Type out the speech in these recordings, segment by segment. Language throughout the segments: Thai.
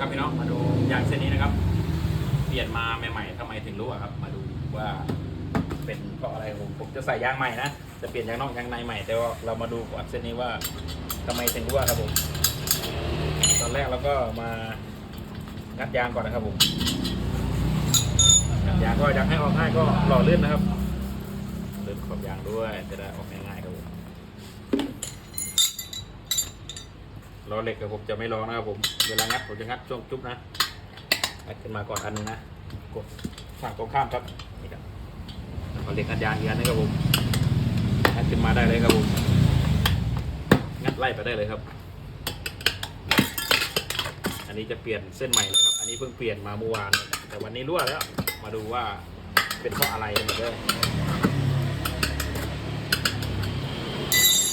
ครับพี่น้องมาดูยางเส้นนี้นะครับ เปลี่ยนมาใหม่ๆทำไมถึงรู้ครับ มาดูว่าเป็นเพราะอะไรผมผมจะใส่ยางใหม่นะจะเปลี่ยนยางนอกยางในใหม่ แต่ว่าเรามาดูก่อนเส้นนี้ว่าทำไมถึงรู้อะครับผม ตอนแรกเราก็มางัดยางก่อนนะครับผมยางก็ยากให้ออกง่ายก็หล่อลื่นนะครับลื่นขอบยางด้วยจะได้ออกง่ายๆครับผม ล้อเหล็กกับผมจะไม่ล้อนะครับผมเวลางัดผมจะงัดช่วงจุ๊บนะงัดขึ้นมาก่อนอันหนึงนะกดฝั่งตรงข้ามครับนี่ครับเอเหล็กงัดยางอีกอันนึงครับผมงัดขึ้นมาได้เลยครับผมงัดไล่ไปได้เลยครับ อันนี้จะเปลี่ยนเส้นใหม่เลยครับ อันนี้เพิ่งเปลี่ยนมาเมื่อวาน แต่วันนี้รั่วแล้ว มาดูว่าเป็นเพราะอะไรกันหมดเลย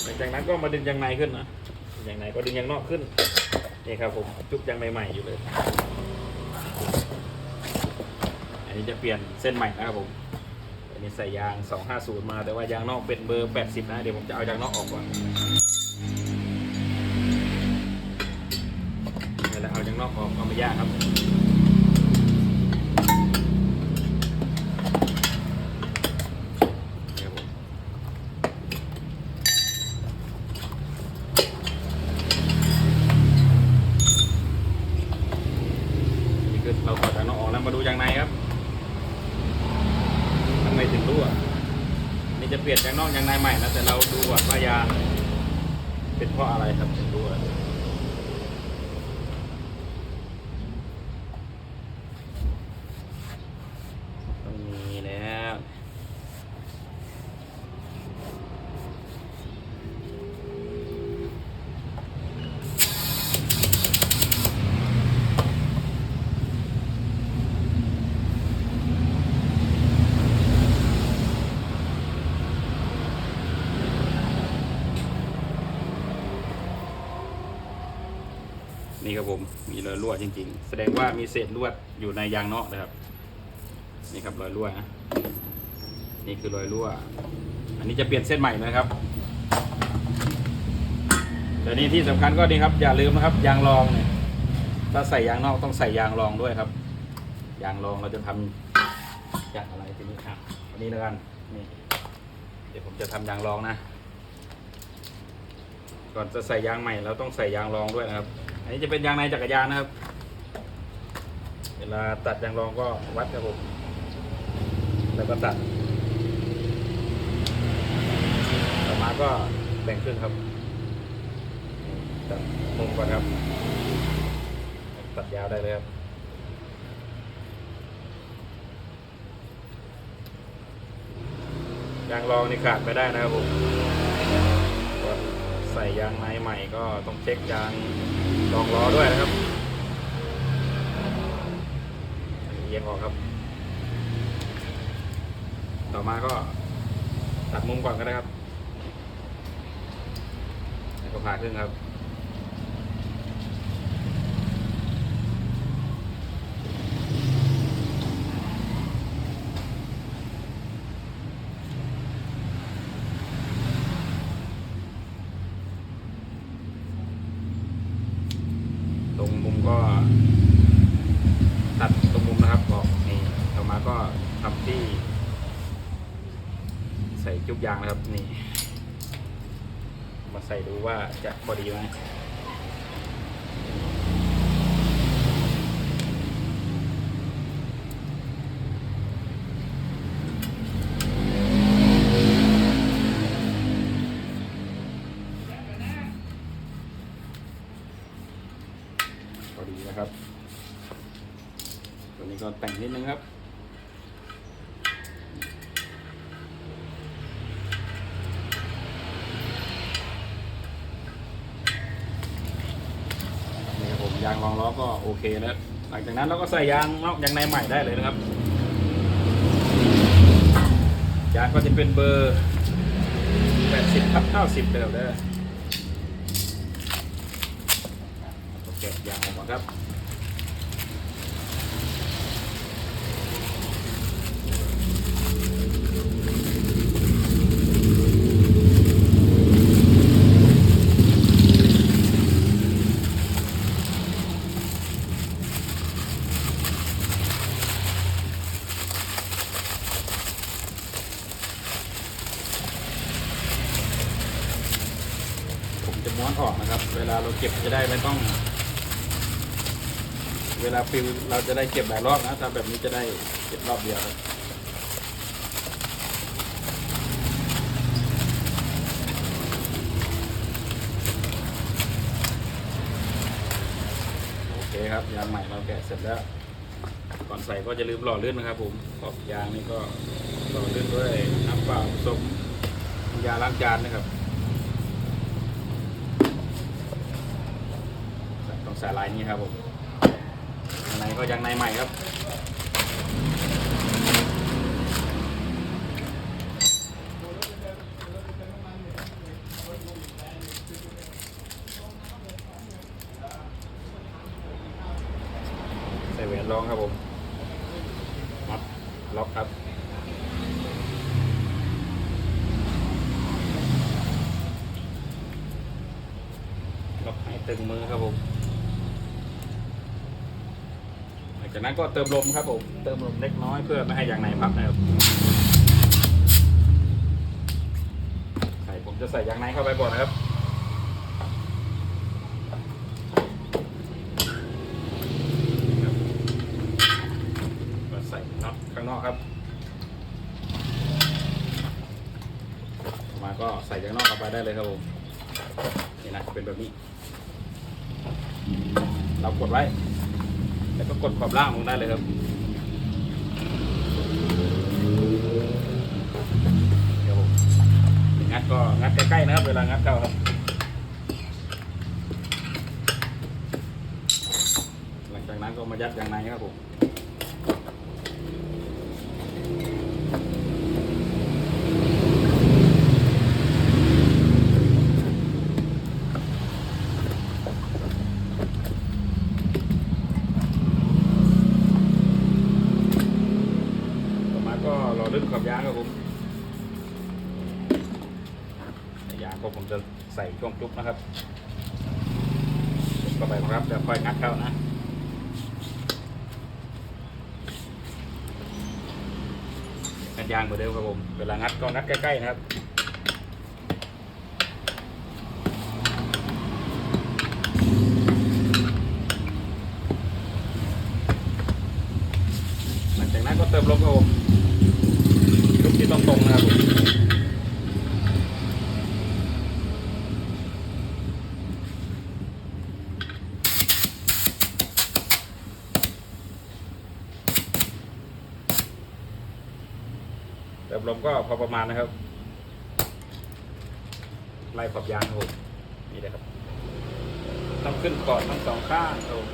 หลังจากนั้นก็มาดึงยางในขึ้นนะ อย่างไหนก็ดึงยางนอกขึ้นนี่ครับผมจุกยางใหม่ๆอยู่เลย อันนี้จะเปลี่ยนเส้นใหม่นะครับผมอันนี้ใส่ยาง 250 มาแต่ว่ายางนอกเป็นเบอร์ 80 นะ เดี๋ยวผมจะเอายางนอกออกก่อนเวลาเอายางนอกออกก็ไม่ยากครับผม นี่คือเราถอดจากนอกออกแล้วมาดูยางในครับทำไมถึงรั่วนี่ จะเปลี่ยนยางนอกยางในใหม่นะแต่เราดูก่อนว่ายางเป็นเพราะอะไรครับถึงรั่วต้องมีแล้ว นี่ครับผมมีรอยรั่วจริง ๆ แสดงว่ามีเศษลวดอยู่ในยางนอกนะครับ นี่ครับรอยรั่วนะนี่คือรอยรั่ว อันนี้จะเปลี่ยนเส้นใหม่นะครับแต่นี่ที่สำคัญก็ดีครับอย่าลืมนะครับยางรองเนี่ยถ้าใส่ยางนอกต้องใส่ยางรองด้วยครับ ยางรองเราจะทำจากอะไรทีนี้ครับอันนี้แล้วกันนี่เดี๋ยวผมจะทำยางรองนะ ก่อนจะใส่ยางใหม่เราต้องใส่ยางรองด้วยนะครับ อันนี้จะเป็นยางในจักรยานนะครับ เวลาตัดยางรองก็วัดครับผมแล้วก็ตัดต่อมาก็แบ่งครึ่งครับตัดมุมก่อนครับ ตัดยาวได้เลยครับยางรองนี่ขาดไม่ได้นะครับผมใส่ยางในใหม่ก็ต้องเช็คยาง ลองล้อด้วยนะครับอันนี้เอียงออกครับ ต่อมาก็ตัดมุมก่อนก็ได้ครับแล้วก็ผ่าครึ่งครับ ตรงมุมก็ ตัดตรงมุมนะครับออกนี่ ก็ทำที่ ใส่จุกยางนะครับนี่ มาใส่ดูว่าจะพอดีไหมพอดีนะครับ ตัวนี้ก็แต่งนิดนึงครับ นี่ครับผม ยางรองล้อก็โอเคแล้วหลังจากนั้นเราก็ใส่ยางนอกยางในใหม่ได้เลยนะครับยางก็จะเป็นเบอร์ 80ทับ90เดิมเด้อเก็บยางออกมาครับ จะม้วนออกนะครับ เวลาเราเก็บจะได้ไม่ต้อง เวลาฟิลเราจะได้เก็บหลายรอบนะถ้าแบบนี้จะได้เก็บรอบเดียวครับโอเคครับยางใหม่เราแกะเสร็จแล้ว ก่อนใส่ก็จะลืมหล่อลื่นนะครับ ผมขอบยางนี่ก็หล่อลื่นด้วยน้ำเปล่าผสมยาล้างจานนะครับ ต้องส่ลายนี้ครับผมข้างในก็ยางในใหม่ครับใส่แหวนรองครับผมมัดล็อกครับล็อกให้ตึงมือครับผมหลัง จากนั้นก็เติมลมครับผม เติมลมเล็กน้อยเพื่อไม่ให้ยางในพับนะครับ ใส่ผมจะใส่ยางในเข้าไปก่อนนะครับก็ใส่น็อตข้างนอกครับ มาก็ใส่ยางนอกเข้าไปได้เลยครับผม นี่นะเป็นแบบนี้ เรากดไว้ แล้วก็กดขอบล่างลงได้เลยครับ เดี๋ยวงัดก็งัดใกล้ๆนะครับ เวลางัดเข้าครับหลังจากนั้นก็มายัดยางในครับผม ต่อมาก็รอลื่นขอบยางครับผมยาง ก็ผมจะใส่ช่วงจุ๊บนะครับก็ไปครับจะค่อยงัดเข้านะงัดยางเหมือนเดิมครับผมเวลางัดก็งัดใกล้ๆนะครับหลังจากนั้นก็เติมลมครับผมลูกที่ต้องตรงนะครับผม ลมก็พอประมาณนะครับ ไล่ขอบยางครับผมนี่เลยครับต้องขึ้นก่อนทั้งสองข้างครับผม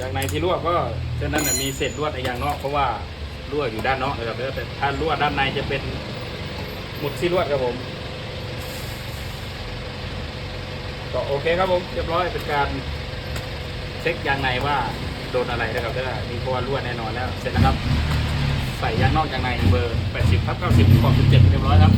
ยางในที่รั่วก็ฉะนั้นน่ะมีเศษลวดในยางนอกเพราะว่ารั่วอยู่ด้านนอกนะครับแต่ถ้ารั่วด้านในจะเป็นหมุดซี่ลวดครับผมก็โอเคครับผมเรียบร้อยเป็นการเช็คยางในว่า โดนอะไรนะครับถ้ามีเพราะว่ารั่วแน่นอนแล้ว เสร็จนะครับ ใส่ยางนอกยางในเบอร์ 80ทับ90ขอบ17เรียบร้อยครับ